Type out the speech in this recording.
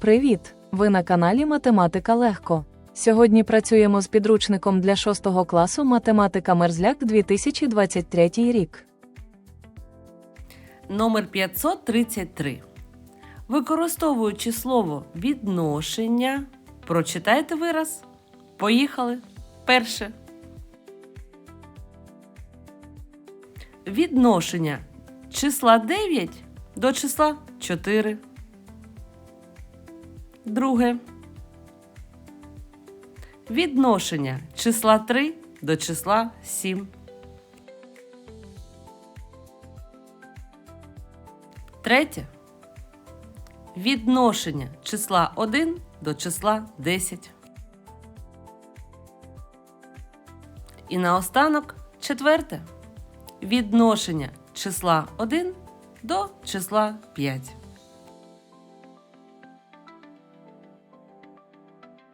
Привіт! Ви на каналі Математика Легко. Сьогодні працюємо з підручником для 6 класу Математика Мерзляк 2023 рік. Номер 533. Використовуючи слово відношення, прочитайте вираз. Поїхали. Перше. Відношення числа 9 до числа 4. Друге. Відношення числа 3 до числа 7. Третє. Відношення числа 1 до числа 10. І наостанок четверте. Відношення числа 1 до числа 5.